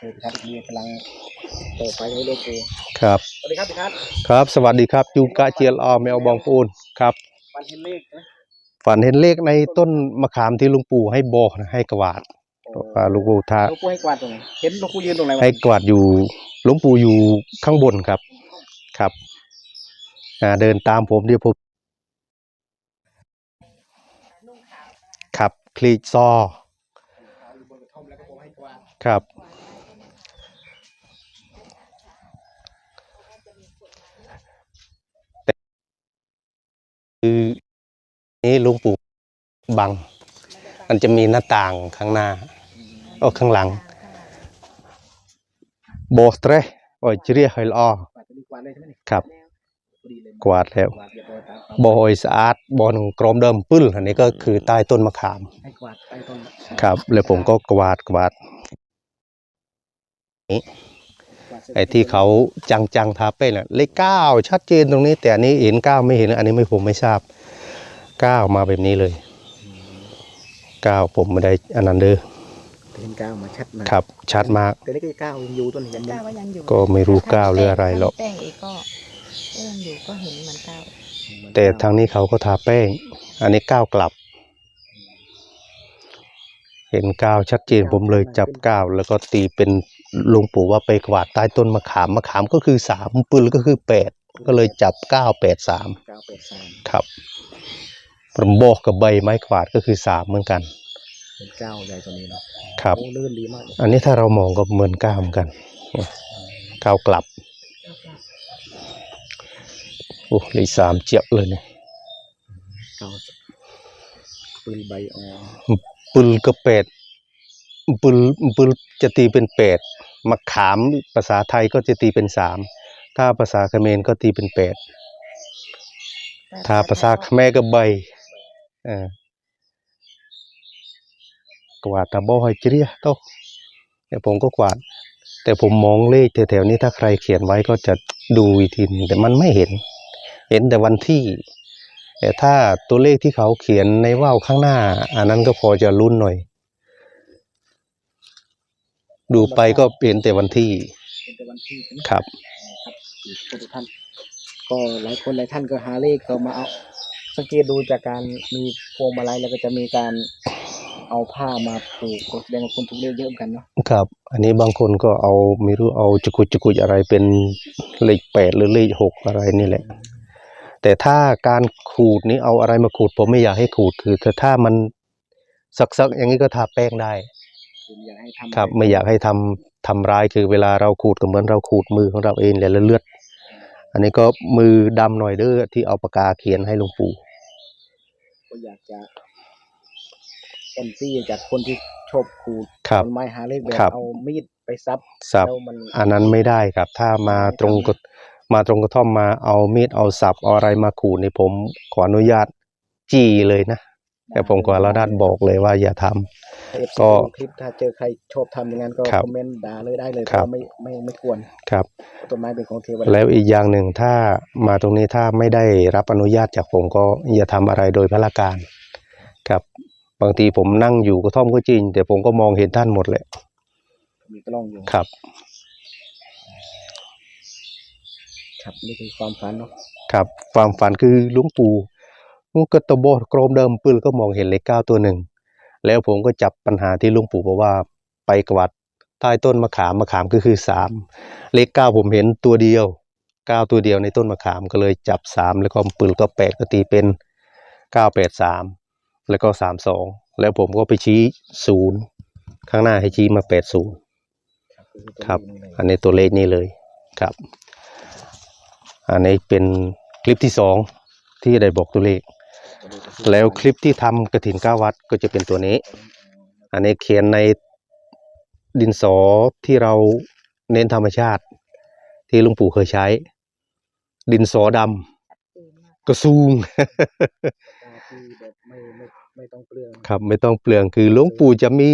คือพี่ทัศน์มีกำลังเปิดไฟให้หลวงปู่ครับ สวัสดีครับพี่ทัศน์ครับ สวัสดีครับยูกะเจียลออแมวบองปูนครับวันเห็นเลขนะฝันเห็นเลขในต้นมะขามที่ลุงปู่ให้บอกนะให้กวาดอ่าลุงปู่ทาลวงปู่ให้กวาดตรงไหนเห็นหลวงปู่ยืนตรงไหนวะให้กวาดอยู่ลุงปู่อยู่ข้างบนครับ ครับอ่าเดินตามผมเดี๋ยวผมครับคลีซออยู่บนกระท่อมแล้วก็บอครับ คือนี่หลุงปู่บัง มันจะมีหน้าต่างข้างหน้าโอ้ข้างหลังโบสเตรโอ้ยเรียกให้ลออกวาดจะดีกวาดเลยใช่ไหมเนี่ยครับ กวาดแล้วบร้อยสะอาดบอนกรมเดิมปึ้ลอันนี้ก็คือใต้ต้นมะขามครับ แล้วผมก็กวาดกวาดกวาดเสร็จ ไอ้ที่เขาจังจังๆทาเป้น่ะเลขเก้าชัดเจนตรงนี้ แต่อันนี้เห็นเก้าไม่เห็น อันนี้ไม่ผมไม่ทราบเก้ามาแบบนี้เลยเก้าผมไม่ได้อันนั้นเด้อเห็นก้าวมาชัดมาครับ ชัดมากแต่นี่ก็ก้าวยังอยู่ต้นยังยัก้างวก็ยังอยู่ก็ไม่รู้ก้าวหรืออะไรหรอกแป้งอีกก็ก็ยังอยู่ก็เห็นเหมันก้าวแต่ทางนี้เขาก็ทาแป้ง อันนี้ก้าวกลับ เห็นก้าวชัดเจนผมเลยจับก้าวแล้วก็ตีเป็นหลวงปู่ว่าไปกวาดใต้ต้นมะขามมะขามก็คือสามปืนก็คือแปดก็เลยจับเก้าแปดสามก้าวแปดสามครับผมบอกกับใบไม้กวาดก็คือสามเหมือนกันเป็นก้าวใหญ่ตัวนี้เนาะครับโอ้ลื่นดีมากเลยอันนี้ถ้าเรามองก็เหมือนก้าวเหมือนกันก้าวกลับโอ้เลยสามเจียบเลยเนี่ยก้าวปืนใบอ่อน ปืนก็เป็ดปืนปืนจะตีเป็นเป็ดมะขามภาษาไทยก็จะตีเป็นสามถ้าภาษาเขมรก็ตีเป็นเป็ดถ้าภาษาเขมรก็ใบเออกวาดตาบอให้เจียโตะแต่ผมก็กวาด แต่ผมมองเลขแถวๆนี้ถ้าใครเขียนไว้ก็จะดูอีกทีนึงแต่มันไม่เห็น เห็นแต่วันที่ แต่ถ้าตัวเลขที่เขาเขียนในว่าวข้างหน้า อันนั้นก็พอจะลุ้นหน่อย ดูไปก็เปลี่ยนแต่วันที่เป็นแต่วันที่ใช่ไหมครับครับทุกท่านก็หลายคนหลายท่านก็หาเลขก็มาเอาสังเกตดูจากการมีพวงมาลัยแล้วก็จะมีการเอาผ้ามาผูกก็แสดงว่าคนถูกเลขเยอะเหมือนกันเนาะครับ อันนี้บางคนก็เอาไม่รู้เอาจุกุจุกุอะไรเป็นเลขแปดหรือเลขหกอะไรนี่แหละ แต่ถ้าการขูดนี้เอาอะไรมาขูดผมไม่อยากให้ขูดคือถ้าถ้ามันสักๆอย่างนี้ก็ทาแป้งได้คืออยากให้ทำครับไม่อยากให้ทำทำร้ายคือเวลาเราขูดก็เหมือนเราขูดมือของเราเองแหละแล้วเลือด อันนี้ก็มือดำหน่อยเด้อที่เอาปากกาเขียนให้หลวงปู่ก็อยากจะเอ็นซี่จากคนที่ชอบขูดครับต้นไม้หาเลขแบบครับเอามีดไปซับสับแล้วมันอันนั้นไม่ได้ครับ ถ้ามาตรงกระ มาตรงกระท่อมมาเอามีดเอาสับเอาอะไรมาขูดนี่ผมขออนุญาตจี้เลยนะแต่ผมขอแล้วด้านบอกเลยว่าอย่าทำเอฟก็ซีคลิปถ้าเจอใครชอบทำอย่างนั้นก็ครับคอมเมนต์ด่าเลยได้เลยครับเพาะไม่ไม่ไม่ควรครับต้นไม้เป็นของเทวดาแล้วอีกอย่างหนึ่งถ้ามาตรงนี้ถ้าไม่ได้รับอนุญาตจากผมก็อย่าทำอะไรโดยพละการครับบางทีผมนั่งอยู่กระท่อมก็จริง แต่ผมก็มองเห็นท่านหมดเลยมีกล้องอยู่ครับ ครับนี่คือความฝันเนาะครับความฝันคือหลุงปู่มุกตะโบกรมเดิมปืนก็มองเห็นเลขเก้าตัวหนึ่ง แล้วผมก็จับปัญหาที่หลุงปู่บอกว่าไปกวาดใต้ต้นมะขามมะขามก็คือสามเลขเก้าผมเห็นตัวเดียวเก้าตัวเดียวในต้นมะขามก็เลยจับสามแล้วก็ปืนก็แปดก็ตีเป็นเก้าแปดสามแล้วก็สามสองแล้วผมก็ไปชี้ศูนย์ข้างหน้าให้ชี้มาแปดศูนย์ครับ อันนี้ตัวเลขนี่เลยครับ อันนี้เป็นคลิปที่สองที่ได้บอกตัวเลข แล้วคลิปที่ทำกระถินเก้าวัดก็จะเป็นตัวนี้ อันนี้เขียนในดินสอที่เราเน้นธรรมชาติ ที่หลุงปู่เคยใช้ ดินสอดำกระซูงที่แบบไม่ไม่ไม่ต้องเปลืองครับไม่ต้องเปลืองคือหลวงปู่จะมี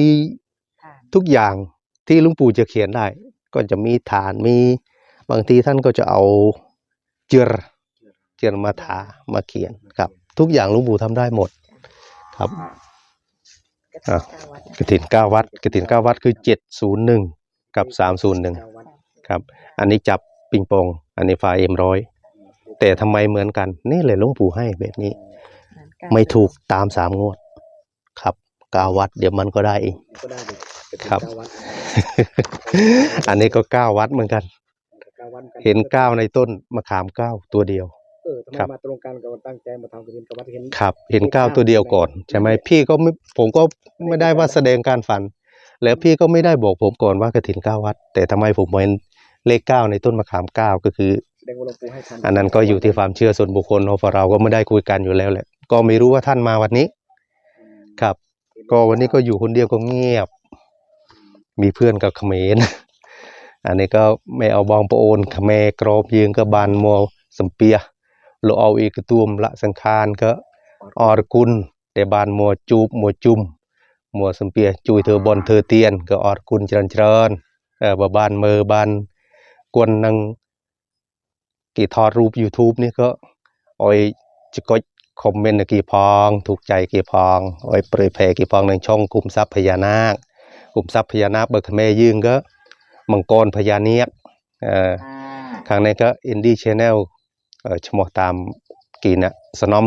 ค่ะทุกอย่างที่หลุงปู่จะเขียนได้ ก็จะมีฐานมีบางทีท่านก็จะเอา เจือเจือมาทามาเขียนครับ ทุกอย่างหลุงปู่ทำได้หมด ครับกระอะถิ่นเก้าวัดกระถินเก้าวัดกระถินเก้าวัดคือเจ็ดศูนย์หนึ่งกับสามศูนย์หนึ่งเก้าวัดครับ อันนี้จับปิงปองอันนี้ฟ้าเอ็มร้อยแต่ทำไมเหมือนกัน นี่เลยหลวงปู่ให้แบบนี้เหมือนกันไม่ถูกตามสามงวด ครับกาวัด เดี๋ยวมันก็ได้เองก็ได้เลยเป็นครับเก้าวัดอันนี้ก็เก้าวัดเหมือนกัน เก้าวัดกัเห็นเก้าในต้นมะขามเก้าตัวเดียว เออทำไมครับ มาตรงกันกับวันตั้งใจมาทำกระถินกับวัดเห็น ครับ เห็นเก้าตัวเดียวก่อนใช่ไหมพี่ก็ไม่ผมก็ไม่ได้ว่าแสดงการฝัน แล้วพี่ก็ไม่ได้บอกผมก่อนว่ากระถินเก้าวัด แต่ทำไมผมเห็นเลขเก้าในต้นมะขามเก้าก็คือ แสดงว่าหลวงปู่ให้ทันอันนั้นก็อยู่ที่ความเชื่อส่วนบุคคลเนาะเพราะเราก็ไม่ได้คุยกันอยู่แล้วแหละ ก็ไม่รู้ว่าท่านมาวันนี้อืมครับ ก็วันนี้ก็อยู่คนเดียวก็เงียบ มีเพื่อนกับเขมร อันนี้ก็ไม่เอาบองปะโอนเขมกรอบยืงก็บานมัวสัมเปียโลเอาอีกตูมละสังคารก็อรกุลแต่บานมัวจูบมัวจุ่มมัวสัมเปียจุยเธอบอลเธอเตียนก็อรกุลเจริญเจริญเออบาบานมือบานกวนนังกี่ทอดรูป YouTube นี่ก็ออยจะกดคอมเมนต์กี่พอง ถูกใจกี่พองออยเผยแผ่กี่พองในช่องกลุ่มทรัพย์พญานาคกลุ่มทรัพย์พญานาคเบิกเมรยืงก็ มังกรพญาเนียกเอ่อข้างในก็อินดี้ชแนลเอ่อชมตามกีนะสนอม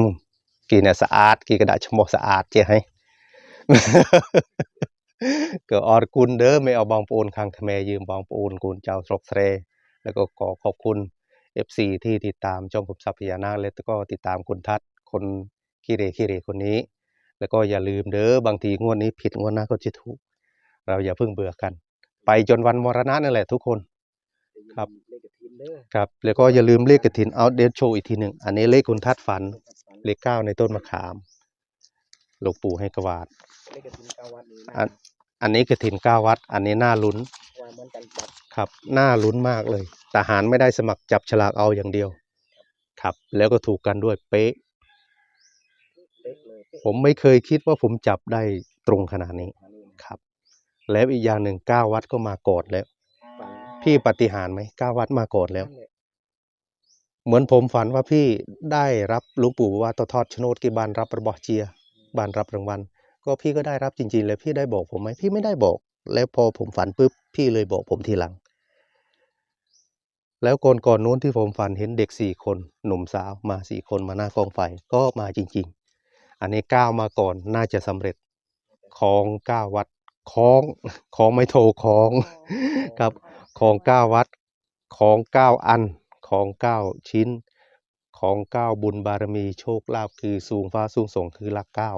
กีนะสะอาดกีกระดาษชมสะอาดเจ้ให้ก็ออรกุลเด้อไม่เอาบองปูนข้างเขมรยืมบองปูนกุลเจ้าสรกเสรแล้วก็ขอขอบคุณ FC ที่ติดตามช่องกลุ่มทรัพย์พญานาคและก็ติดตามคุณทัศน์คนขี้เหรขี้เหรคนนี้ แล้วก็อย่าลืมเด้อบางทีงวดนี้ผิดงวดหน้าก็จะถูก เราอย่าเพิ่งเบื่อกัน ไปจนวันมรณะนั่นแหละทุกคน ครับเลขกระถินเด้อครับ แล้วก็อย่าลืมเลขกระถินเอาเดทโชว์อีกทีหนึ่ง อันนี้เลขคุณทัดฝัน เลขเก้าในต้นมะขาม หลวงปู่ให้กวาดเลขกระถินเก้าวัดนี้นะอันอันนี้กระถินเก้าวัด อันนี้น่าลุ้นว่าเหมือนกันจับครับน่าลุ้นมากเลยทหารไม่ได้สมัครจับฉลากเอาอย่างเดียว ครับ แล้วก็ถูกกันด้วยเป๊ะเป๊ะเลยเป๊ะผมไม่เคยคิดว่าผมจับได้ตรงขนาดนี้อันนี้นะครับ แล้วอีกอย่างหนึ่งเก้าวัดก็มาก่อนแล้วฝันพี่ปฏิหารย์ไหมเก้าวัดมาก่อนแล้วนั่นหะเหมือนผมฝันว่าพี่ได้รับหลวงปู่บอกว่าต่อทอดโฉนดกี่บานรับระบอเจียบานรับรางวัลก็พี่ก็ได้รับจริงๆแล้วพี่ได้บอกผมไหมพี่ไม่ได้บอก แล้วพอผมฝันปุ๊บพี่เลยบอกผมทีหลัง แล้วก่อนก่อนนู้นที่ผมฝันเห็นเด็กสี่คนหนุ่มสาวมาสี่คนมาหน้ากองไฟก็มาจริง ๆ อันนี้ก้าวมาก่อนน่าจะสำเร็จของเก้าวัด ของของไม่โทรของครับของเก้าวัดของเก้าอันของเก้าชิ้น ของเก้าบุญบารมีโชคลาภคือสูงฟ้าสูงส่งคือหลักเก้า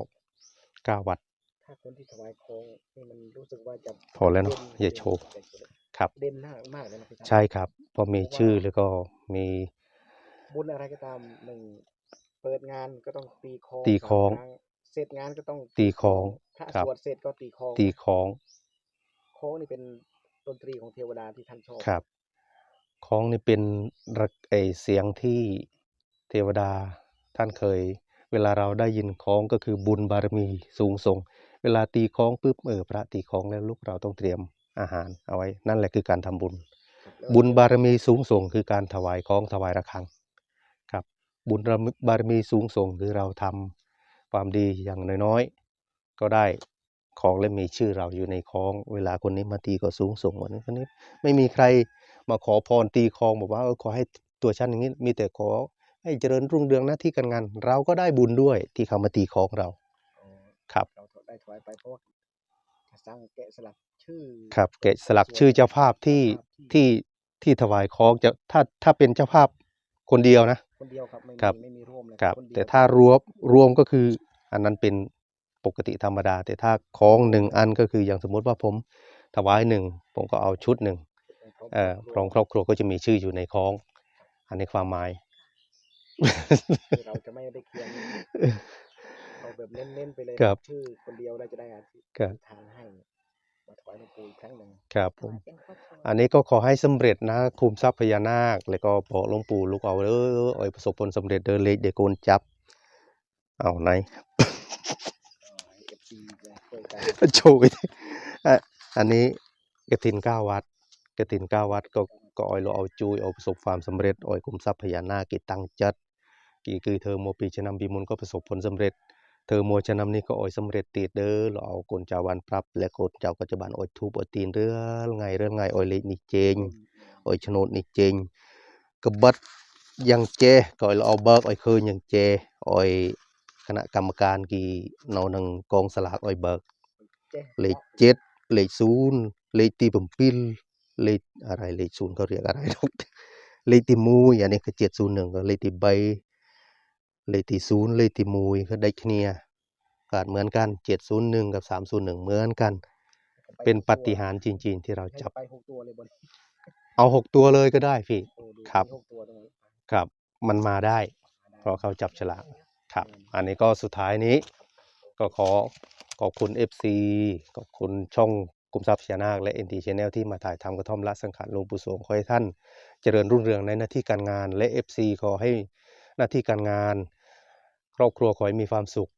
เก้าวัดถ้าคนที่ถวายของนี่มันรู้สึกว่าจะพอแล้วเนอะด่อย่าโชว์ครับเด่นมากมากเลยนะพี่ทัศน์ใช่ครับเพอมีชื่อแล้วก็มีบุญอะไรก็ตามหนึ่งเปิดงานก็ต้องตีคองตีคองสามรั้ เสร็จงานก็ต้องตีคองพระครับสวดเสร็จก็ตีคองตีของคองนี่เป็นดนตรีของเทวดาที่ท่านชอบครับของนี่เป็นระไอเสียงที่เทวดาท่านเคย เวลาเราได้ยินของก็คือบุญบารมีสูงส่ง เวลาตีของปุ๊บเออพระตีของแล้วลูกเราต้องเตรียมอาหารเอาไว้ นั่นแหละคือการทำบุญครับแล้วบุญบารมีสูงส่ง คือการถวายของถวายระฆัง ครับ บุญบารมีสูงส่งคือเราทำ ความดีอย่างน้อยๆ ก็ได้ของและมีชื่อเราอยู่ในของ เวลาคนนี้มาตีก็สูงส่งวันนี้คนนี้ ไม่มีใครมาขอพรตีคองบอกว่าเออขอให้ตัวฉันอย่างนี้มีแต่ขอให้เจริญรุ่งเรืองหน้าที่การงาน เราก็ได้บุญด้วยที่เขามาตีของเราอ๋อครับเราได้ถวายไปเพราะว่าจะสร้างแกะสลักชื่อครับแกะสลักชื่อเจ้าภาพที่ที่ที่ถวายของจะถ้าถ้าเป็นเจ้าภาพคนเดียวนะ คนเดียวครับไม่มีครับ ไม่มีร่วมเลยครับนเดียวแต่ถ้ารวมรวมก็คืออันนั้นเป็นปกติธรรมดา แต่ถ้าของหนึ่งอันก็คืออย่างสมมติว่าผมถวายหนึ่งผมก็เอาชุดหนึ่งเอ่อพร้อมครอบครัวก็จะมีชื่ออยู่ในของ อันนี้ความหมาย คือเราจะไม่ได้เขียนเอาแบบเน้นๆไปเลยครับชื่อคนเดียวเราจะได้อธิษครับฐานให้มาถวาย หลวงปู่อีกครั้งหนึ่งครับผม เป็นครอบครัวอันนี้ก็ขอให้สำเร็จนะคุมทรัพย์พญานาค แล้วก็บอกหลวงปู่ลูกเอาเออเอยประสบผลสำเร็จเดินเลขเดยวโกนจับ เอาไหน เอฟซีช่วยกันโชว์อีกอะอันนี้กระถินเก้าวัดกระถินเก้าวัดก็ก็ออยเราเอาจุยเอาประสบความสำเร็จออยคุมทรัพย์พญานาคกิตั้งจัดกี่คือเธอโมปีชะนำปีมุนก็ประสบผลสำเร็จ เธอโมจะนำนี้ก็ออยสำเร็จติดเด้อเราเอากลจาวันปรับ และกลเจ้าก็จะบานออยทูบออยตีนเรื่องไงเรื่องไงออยเล็กนี่เจงออยโฉนดนี่เจงกระบัดยังเจก็ออยเราเอาเบิกออยคืนยังเจออยคณะกรรมการกี่เนาหนึ่งกองสลากออยเบิกเลขเจ็ดเลขศูนย์เลขที่ผมปิลเลขอะไรเลขศูนย์เขาเรียกอะไรดอกเลขที่มูยอันนี้คือเจ็ดศูนย์หนึ่งก็เลขที่ใบ เลขที่ศูนย์เลขที่มูยก็ได้เคลียร์ขาดเหมือนกันเจ็ดศูนย์หนึ่งกับสามศูนย์หนึ่งเหมือนกัน เป็นปาฏิหารย์จริง ๆ ที่เราให้จับ ไปหกตัวเลยบนเอาหกตัวเลยก็ได้พี่ โอ้ดูครับ มีหกตัวตรงนี้ครับ มันมาได้ เพราะเขาจับฉลากครับ อันนี้ก็สุดท้ายนี้ ก็ขอขอบคุณ FC ขอบคุณช่องกลุ่มทรัพย์พญานาคและ NT Channel ที่มาถ่ายทำกระท่อมละสังขารหลวงปู่สวงขอให้ท่าน เจริญรุ่งเรืองในหน้าที่การงานและ FC ขอให้ หน้าที่การงาน ครอบครัวขอให้มีความสุข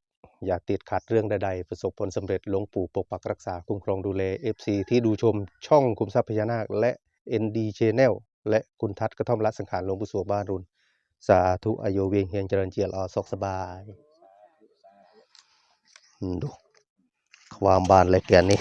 อย่าติดขัดเรื่องใดๆ ประสบผลสำเร็จหลวงปู่ปกปักรักษาคุ้มครองดูแล FC ที่ดูชมช่องคุมทรัพย์พญานาค และ ND Channel และคุณทัศน์กระท่อมละสังขารหลวงปู่สวงบ้านรุนสาธุอายุเวียงเฮียงเจริญเจียรอสกสบายดูความบานเลยแกนนี้